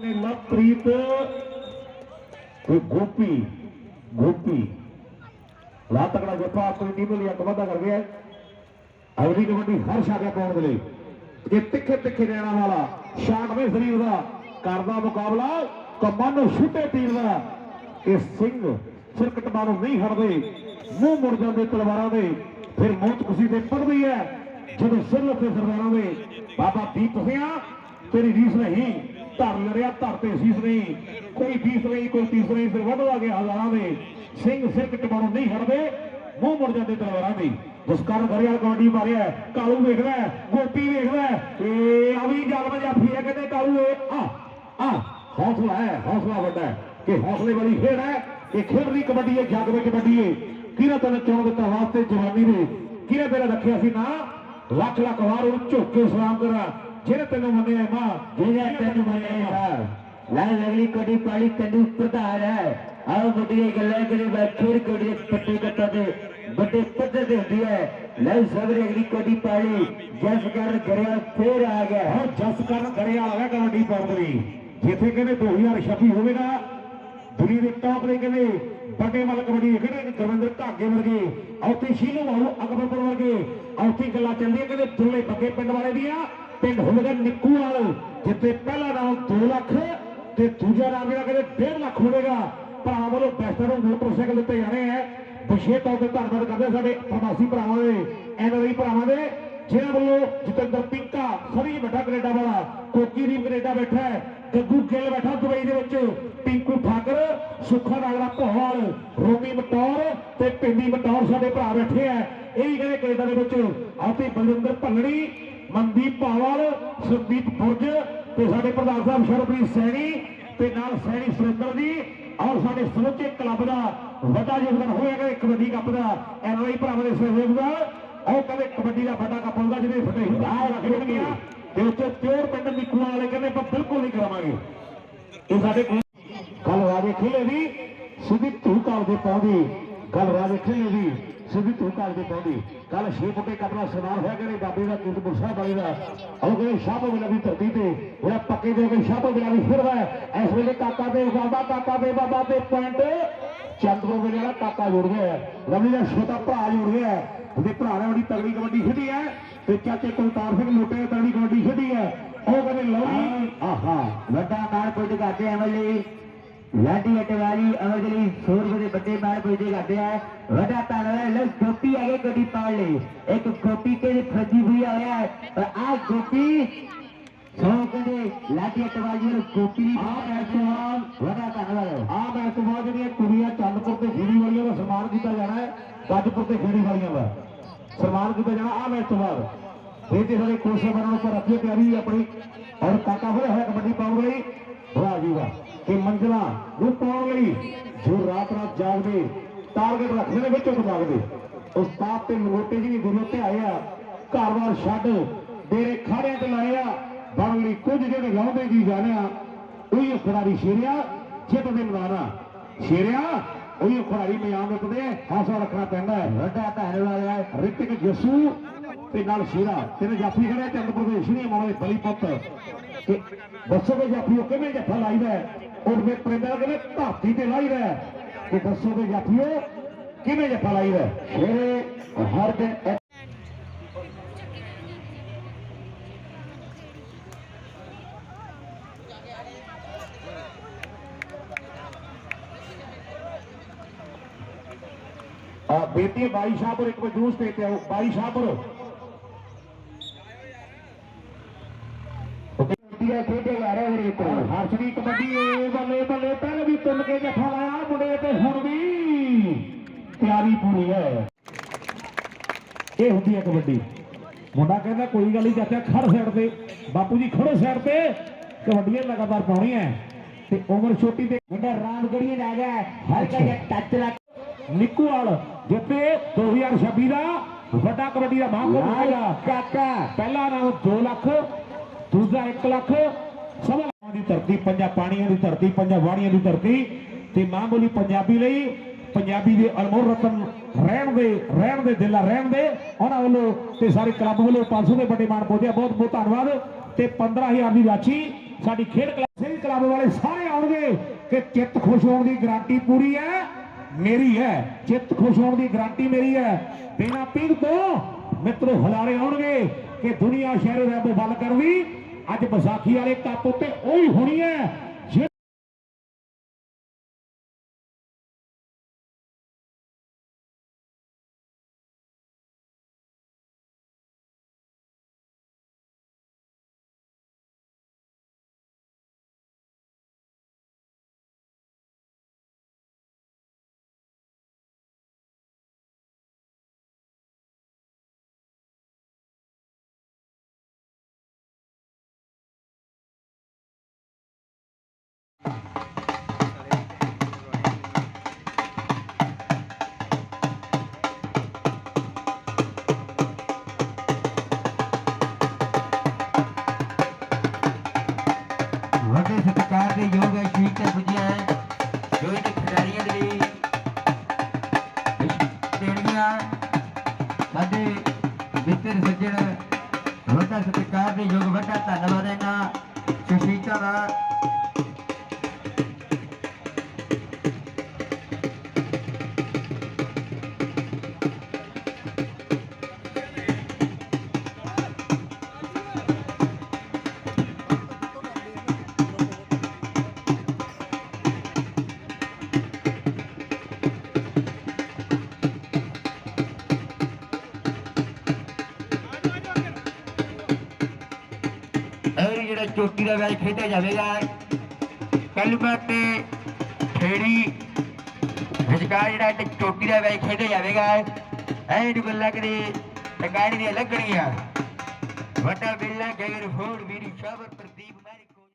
ਨੇ ਲਵਪ੍ਰੀਤ ਤੇ ਗੋਪੀ ਗੋਪੀ। ਲਾ ਤਕੜਾ ਜੱਫਾ ਆਪਣੀ ਟੀਮ ਲਈ ਅੱਗ ਵਾਧਾ ਕਰ ਗਿਆ ਅਗਲੀ ਕਬੱਡੀ ਹਰ ਛਾਗਾ ਪਾਉਣ ਦੇ ਲਈ। ਕਿ ਤਿੱਖੇ ਤਿੱਖੇ ਨੈਣਾ ਵਾਲਾ ਸ਼ਾਟਵੇਂ ਸਰੀਰ ਦਾ ਕਰਦਾ ਮੁਕਾਬਲਾ ਕਮਾਨੋ ਛੁੱਟੇ ਤੀਰ ਦਾ। ਇਹ ਸਿੰਘ ਸਿਰ ਕਟਵਾ ਨਹੀਂ ਹਟਦੇ, ਮੂੰਹ ਮੁੜ ਜਾਂਦੇ ਤਲਵਾਰਾਂ ਦੇ, ਫਿਰ ਮੌਤ ਖੁਸ਼ੀ ਤੇ ਪੜਦੀ ਹੈ। ਜਦੋਂ ਸਿਰ ਲੱਥੇ ਸਰਦਾਰਾਂ ਦੇ, ਬਾਬਾ ਦੀਪ ਸਿਆ ਤੇਰੀ ਰੀਸ ਨਹੀਂ। ਧਰ ਲੜਿਆ ਧਰ ਸੀਸ ਨਹੀਂ। ਕੋਈ ਫੀਸ ਨਹੀਂ, ਕੋਈ ਤੀਸ ਨਹੀਂ, ਫਿਰ ਵੱਧਦਾ ਗਿਆ ਹਜ਼ਾਰਾਂ ਦੇ। ਸਿੰਘ ਸਿਰ ਕਟਵਾ ਨਹੀਂ ਹਟਦੇ, ਮੂੰਹ ਮੁੜ ਜਾਂਦੇ ਤਲਵਾਰਾਂ ਦੀ। ਜਸਕਰਨ ਘਰਿਆਲ ਕਬੱਡੀ ਮਾਰਿਆ, ਕਾਲੂ ਵੇਖਦਾ, ਗੋਪੀ ਵੇਖਦਾ ਹੈ। ਆ ਵੀ ਜਲਮ ਜਾਫੀ ਹੈ ਕਹਿੰਦੇ ਕਾਲੂ ਇਹ ਆ ਆ, ਹੌਸਲਾ ਹੈ, ਹੌਸਲਾ ਵੱਡਾ ਹੈ ਕਿ ਹੌਸਲੇ ਵਾਲੀ ਖੇਡ ਹੈ ਇਹ ਖੇਡ ਦੀ ਕਬੱਡੀ ਹੈ, ਜੱਗ ਵਿੱਚ ਕਬੱਡੀ ਹੈ। ਕਿਹਨੇ ਤੈਨੂੰ ਚੁਣ ਦਿੱਤਾ ਵਾਸਤੇ ਜਵਾਨੀ ਦੇ? ਕਿਹਨੇ ਤੇਰਾ ਰੱਖਿਆ ਸੀ ਨਾ? ਲੱਖ ਲੱਖ ਵਾਰ ਉਹਨੂੰ ਝੁੱਕ ਕੇ ਸਲਾਮ ਕਰਾਂ। ਜਿਹਨੇ ਤੈਨੂੰ ਮੰਨਿਆ ਮਾਂ। ਜਿਹੜਾ ਤੈਨੂੰ ਮੰਨੇਗਾ ਲੈ ਅਗਲੀ ਕੋਡੀ ਪਾਲੀ ਤੈਨੂੰ ਪ੍ਰਧਾਨ ਹੈ। ਆਓ ਵੱਡੀਆਂ ਗੱਲਾਂ ਕਰੀ ਬੈਠੇ ਕੋਡੀ ਪੱਟੀ ਕੱਟਾ ਦੇ ਵੱਡੇ ਪੱਧਰ ਤੇ ਹੁੰਦੀ ਹੈ। ਲੈ ਸਬਰੇ ਅਗਲੀ ਕੋਡੀ ਪਾਲੀ ਜਸ ਕਰ ਗਰਿਆ ਫੇਰ ਆ ਗਿਆ। ਹੁਣ ਜਸ ਕਰਨ ਘਰੇ ਆ ਗਿਆ ਕਬੱਡੀ ਲਈ। ਜਿੱਥੇ ਕਹਿੰਦੇ 2026 ਹੋਵੇਗਾ ਦੁਨੀਆ ਦੇ ਟੌਪ ਦੇ ਕਹਿੰਦੇ ਵੱਡੇ ਵੱਲ ਕਬੱਡੀ ਖੇਡੇ ਗਵਿੰਦਰ ਧਾਗੇ ਵਰਗੇ ਔਥੇ ਸ਼ੀਲੂ ਵਾਲੂ ਅਕਬਰਪੁਰ ਵਰਗੇ ਔਥੇ ਗੱਲਾਂ ਚੱਲਦੀਆਂ ਕਹਿੰਦੇ ਦੁੱਲੇ ਬੱਗੇ ਪਿੰਡ ਵਾਲੇ ਦੀਆਂ। ਪਿੰਡ ਹੋਵੇਗਾ ਨਿੱਕੂ ਵਾਲ, ਜਿੱਥੇ ਪਹਿਲਾ ਨਾਮ 2 ਲੱਖ ਤੇ ਦੂਜਾ ਨਾਮ ਜਿਹੜਾ ਕਹਿੰਦੇ 1.5 ਲੱਖ ਹੋਵੇਗਾ। ਭਰਾਵਾਂ ਵੱਲੋਂ ਬੈਸਟਰ ਨੂੰ ਮੋਟਰਸਾਈਕਲ ਦਿੱਤੇ ਜਾਣੇ ਆ। ਵਿਸ਼ੇਸ਼ ਤੌਰ ਤੇ ਧੰਨਵਾਦ ਕਰਦੇ ਸਾਡੇ ਪ੍ਰਵਾਸੀ ਭਰਾਵਾਂ ਦੇ ਐਨਆਰਆਈ ਭਰਾਵਾਂ ਦੇ ਜਿਹਨਾਂ ਵੱਲੋਂ ਜਤਿੰਦਰ ਪਿੰਕਾ, ਸਰੀ ਵੱਡਾ ਕੈਨੇਡਾ ਵਾਲਾ, ਕੋਕੀ ਦੀ ਕੈਨੇਡਾ ਬੈਠਾ ਹੈ, ਗੱਗੂ ਗਿੱਲ ਬੈਠਾ ਦੁਬਈ ਦੇ ਵਿੱਚ, ਪਿੰਕੂ ਠਾਕਰ, ਸੁੱਖਾ ਨਾਗਰਾ ਭੋਵਾਲ, ਰੋਮੀ ਮਟੌਰ ਤੇ ਪਿੰਡੀ ਮਟੌਰ ਸਾਡੇ ਭਰਾ ਬੈਠੇ ਆ। ਇਹ ਵੀ ਕਹਿੰਦੇ ਕੈਨੇਡਾ ਦੇ ਵਿੱਚ ਆਪੇ ਬਲਜਿੰਦਰ ਭੰਨੜੀ ਮਨਦੀਪ ਭਾਵਾਲ ਸੁਰਦੀਪ ਬੁਰਜ ਤੇ ਸਾਡੇ ਪ੍ਰਧਾਨ ਸਾਹਿਬ ਸ਼ਰਪ੍ਰੀਤ ਸੈਣੀ ਤੇ ਨਾਲ ਸੈਣੀ ਸੁਰਿੰਦਰ ਜੀ ਔਰ ਸਾਡੇ ਸਮੁੱਚੇ ਕਲੱਬ ਦਾ ਵੱਡਾ ਯੋਗਦਾਨ ਹੋਏਗਾ ਕਬੱਡੀ ਕੱਪ ਦਾ ਐਨਆਈ ਭਰਾਵਾਂ ਦੇ ਸਹਿਯੋਗ ਦਾ ਉਹ ਕਹਿੰਦੇ ਕਬੱਡੀ ਦਾ ਵੱਡਾ ਕੱਪ ਹੁੰਦਾ ਜਿਹਦੇ ਫਟੇ ਹਿਦਾਇ ਰੱਖ ਤੇ ਉੱਥੇ ਪਿਓਰ ਪਿੰਡ ਨਿੱਕੂਆਂ ਵਾਲੇ ਕਹਿੰਦੇ ਆਪਾਂ ਬਿਲਕੁਲ ਨਹੀਂ ਕਰਾਵਾਂਗੇ ਇਹ ਸਾਡੇ ਕੱਲ ਰਾਜੇ ਖੇਲੇ ਦੀ ਸਿੱਧੀ ਧੂ ਕਾਲ ਦੇ ਪਾਉਂਦੀ ਕੱਲ ਰਾਜੇ ਖੇਲੇ ਦੀ। ਸਿੱਧੀ ਧੂ ਕਾਲ ਦੇ ਪਾਉਂਦੀ ਕੱਲ 6 ਫੁੱਟੇ ਕਪੜਾ ਸਮਾਰ ਹੋਇਆ ਕਹਿੰਦੇ ਬਾਬੇ ਦਾ ਕੀਰਤਪੁਰ ਸਾਹਿਬ ਵਾਲੇ ਦਾ। ਉਹ ਕਹਿੰਦੇ ਸ਼ਾਹਪੁਰ ਬਿਲਾ ਦੀ ਧਰਤੀ ਤੇ ਜਿਹੜਾ ਪੱਕੇ ਦੇ ਕੇ ਸ਼ਾਹਪੁਰ ਬਿਲਾ ਵੀ ਫਿਰਦਾ ਇਸ ਵੇਲੇ ਕਾਕਾ ਦੇ ਬਾਬਾ ਕਾਕਾ ਦੇ ਬਾਬਾ ਦੇ ਪੁਆਇੰਟ ਚੰਦਰੋ ਵੇਲੇ ਵਾਲਾ ਕਾਕਾ ਜੁੜ ਗਿਆ ਰਵੀ ਦਾ ਛੋਟਾ ਭਰਾ ਜੁੜ ਗਿਆ ਉਹਦੇ ਭਰਾ ਨੇ ਬੜੀ ਤਗੜੀ ਕਬੱਡੀ ਖੇਡੀ ਹੈ ਤੇ ਚਾਚੇ ਕੁਲਤਾਰ ਸਿੰਘ ਮੋਟੇ ਤਗੜੀ ਕਬੱਡੀ ਖੇਡੀ ਹੈ। ਉਹ ਕਹਿੰਦੇ ਲਓ ਆਹਾ ਵੱਡਾ ਮਾਰ ਪੁੱਜ ਕਰਦੇ ਅਮਲੀ ਲਾਡੀ ਅਟਵਾਲੀ 100 ਰੁਪਏ ਦੇ ਵੱਡੇ ਮਾਰ ਪੁੱਜ ਕਰਦੇ ਆ। ਵੱਡਾ ਤਾਲਾ ਲੈ ਗੋਪੀ ਆਗੇ ਕੋਡੀ ਪਾੜ ਲਈ। ਇੱਕ ਗੋਪੀ ਕੇ ਫਰਜੀ ਹੋਈ ਆਇਆ ਪਰ ਆ ਗੋਪੀ ਸੋ ਕਹਿੰਦੇ ਲਾਡੀ ਅਟਵਾਲੀ ਨੂੰ ਗੋਪੀ ਦੀ ਆਹ ਮੈਚਵਾਨ ਵੱਡਾ ਧੰਨਵਾਦ ਆ ਬਾਅਦ ਜਿਹੜੀਆਂ ਕੁੜੀਆਂ ਚੰਦਪੁਰ ਤੇ ਖੇੜੀ ਵਾਲੀਆਂ ਦਾ ਸਨਮਾਨ ਕੀਤਾ ਜਾਣਾ ਹੈ ਗੱਜਪੁਰ ਤੇ ਖੇੜੀ ਵਾਲੀਆਂ ਦਾ ਸਨਮਾਨ ਕੀਤਾ ਜਾਣਾ ਆ ਮੈਚ ਤੋਂ ਬਾਅਦ ਇਹ ਤੇ ਸਾਡੇ ਕੋਸ਼ੇ ਬਣਾਉਣ ਉੱਪਰ ਰੱਖੀ ਤਿਆਰੀ ਆਪਣੀ। ਔਰ ਕਾਕਾ ਹੋਇਆ ਹੋਇਆ ਕਬੱਡੀ ਪਾਉਣ ਲਈ। ਵਾਹ ਜੀ ਵਾਹ ਕਿ ਮੰਜ਼ਲਾਂ ਨੂੰ ਪਾਉਣ ਲਈ ਜੋ ਰਾਤ ਰਾਤ ਜਾਗਦੇ ਟਾਰਗੇਟ ਰੱਖਦੇ ਨੇ ਵਿੱਚੋਂ ਜਾਗਦੇ। ਉਸਤਾਦ ਤੇ ਮੋਟੇ ਜੀ ਵੀ ਗੁਰੂ ਤੇ ਆਏ ਆ। ਘਰ-ਬਾਰ ਛੱਡ ਡੇਰੇ ਖਾੜਿਆਂ ਤੇ ਲਾਏ ਆ। ਬਣ ਲਈ ਕੁਝ ਜਿਹੜੇ ਲਾਉਂਦੇ ਜੀ ਜਾਣਿਆ ਉਹੀ ਖਿਡਾਰੀ ਸ਼ੇਰਿਆ ਜਿੱਤ ਦੇ ਮੈਦਾਨਾ ਸ਼ੇਰਿਆ ਉਹੀ ਖਿਡਾਰੀ ਮੈਦਾਨ ਦੇ ਉੱਤੇ ਹੌਸਲਾ ਰੱਖਣਾ ਪੈਂਦਾ ਹੈ। ਵੱਡਾ ਧੰਨਵਾਦ ਹੈ। ਰਿਤਿਕ ਜਸੂ ਤੇ ਨਾਲ ਸ਼ੇਰਾ। ਤੇਰੇ ਜਾਫੀ ਖੜੇ ਚੰਦ ਦੇ ਸ਼੍ਰੀ ਮਾਲਾ ਬਲੀ ਪੁੱਤ। ਦੱਸੋ ਕਿ ਜਾਫੀ ਉਹ ਕਿਵੇਂ ਜੱਫਾ ਲਾਈਦਾ ਹੈ? ਔਰ ਮੇ ਪ੍ਰਿੰਦਰ ਕਹਿੰਦੇ ਧਰਤੀ ਤੇ ਲਾਈਦਾ ਹੈ। ਦੱਸੋ ਕਿ ਜਾਫੀ ਉਹ ਕਿਵੇਂ ਜੱਫਾ ਲਾਈਦਾ ਸ਼ੇਰੇ ਹਰ ਦਿਨ ਇੱਕ ਆ ਬੇਟੀ ਬਾਈ ਸ਼ਾਹਪੁਰ, ਇੱਕ ਵਾਰ ਜੂਸ ਤੇ ਤੇ ਆਓ ਬਾਈ ਸ਼ਾਹਪੁਰ ਕੁੱਤੀਆਂ ਖੇਡੇ ਜਾ ਰਹੇ ਦੀ ਕਬੱਡੀ ਏ ਬੱਲੇ ਬੱਲੇ ਪਹਿਲੇ ਵੀ ਤੁੰਨ ਕੇ ਜੱਫਾ ਲਾਇਆ ਮੁੰਡੇ ਤੇ ਹੁਣ ਵੀ ਤਿਆਰੀ ਪੂਰੀ ਹੈ। ਇਹ ਹੁੰਦੀ ਹੈ ਕਬੱਡੀ। ਮੁੰਡਾ ਕਹਿੰਦਾ ਕੋਈ ਗੱਲ ਨਹੀਂ ਚਾਚਾ ਖੜ ਸਾਈਡ ਤੇ। ਬਾਪੂ ਜੀ ਖੜੋ ਸਾਈਡ ਤੇ। ਕਬੱਡੀਆਂ ਲਗਾਤਾਰ ਪਾਉਣੀਆਂ ਤੇ ਉਮਰ ਛੋਟੀ ਤੇ ਮੁੰਡਾ ਰਾਮਗੜੀਏ ਲੈ ਗਿਆ ਹਲਕਾ ਜਿਹਾ ਟੱਚ ਲੱਗ ਨਿੱਕੂਵਾਲ ਜਿੱਥੇ 2026 ਦਾ ਵੱਡਾ ਕਬੱਡੀ ਦਾ ਮਹਾਂਕੁੰਭ ਹੋਏਗਾ ਕਾਕਾ ਪਹਿਲਾ ਨਾਮ 2 ਲੱਖ ਦੂਜਾ 1 ਲੱਖ ਸਭਾ ਦੀ ਧਰਤੀ, ਪੰਜਾ ਪਾਣੀਆਂ ਦੀ ਧਰਤੀ, ਪੰਜਾ ਵਾੜੀਆਂ ਦੀ ਧਰਤੀ ਤੇ ਮਾਂ ਬੋਲੀ ਪੰਜਾਬੀ ਲਈ ਪੰਜਾਬੀ ਦੇ ਅਨਮੋਲ ਰਤਨ ਰਹਿਣ ਦੇ ਰਹਿਣ ਦੇ, ਦਿਲਾਂ ਰਹਿਣ ਦੇ। ਉਹਨਾਂ ਵੱਲੋਂ ਤੇ ਸਾਰੇ ਕਲੱਬ ਵੱਲੋਂ 500 ਦੇ ਵੱਡੇ ਮਾਣ ਪਹੁੰਚਿਆ ਬਹੁਤ ਬਹੁਤ ਧੰਨਵਾਦ। ਤੇ 15000 ਦੀ ਰਾਸ਼ੀ ਸਾਡੀ ਖੇਡ ਕਲੱਬ ਸਿੰਘ ਕਲੱਬ ਵਾਲੇ ਸਾਰੇ ਆਉਣਗੇ ਕਿ ਚਿੱਤ ਖੁਸ਼ ਹੋਣ ਦੀ ਗਾਰੰਟੀ ਪੂਰੀ ਹੈ, ਮੇਰੀ ਹੈ। ਚਿੱਤ ਖੁਸ਼ ਹੋਣ ਦੀ ਗਾਰੰਟੀ ਮੇਰੀ ਹੈ। ਬਿਨਾ ਪਿੰਗ ਤੋਂ ਮਿੱਤਰੋ, ਹਲਾਰੇ ਆਉਣਗੇ ਕਿ ਦੁਨੀਆ ਸ਼ਹਿਰ ਰੱਬ ਬਲ ਕਰਵੀ ਅੱਜ ਵਿਸਾਖੀ ਵਾਲੇ ਕੱਪ ਉੱਤੇ ਉਹੀ ਹੋਣੀ ਹੈ। ਦੇਣੀਆਂ ਸਾਡੇ ਮਿੱਤਰ ਸੱਜਣ ਵੱਡਾ ਸਤਿਕਾਰ ਦੇ ਯੋਗ ਵੱਡਾ ਧੰਨਵਾਦ ਇਹਨਾਂ ਸੁਸ਼ੀਤਾ ਦਾ ਔਰ ਚੋਟੀ ਦਾ ਮੈਚ ਖੇਡਿਆ ਜਾਵੇਗਾ। ਕਲਮਾ ਤੇ ਖੇੜੀ ਵਿਚਕਾਰ ਜਿਹੜਾ ਚੋਟੀ ਦਾ ਮੈਚ ਖੇਡਿਆ ਜਾਵੇਗਾ ਐਂਡ ਗੁੱਲਾ ਕਰੀ ਟਕਾਣੀ ਦੀਆਂ ਲੱਗਣੀਆਂ ਵੱਡਾ ਬਿੱਲਾ ਗੈਰ ਫੋੜ ਵੀਰੀ ਸ਼ਾਬਰ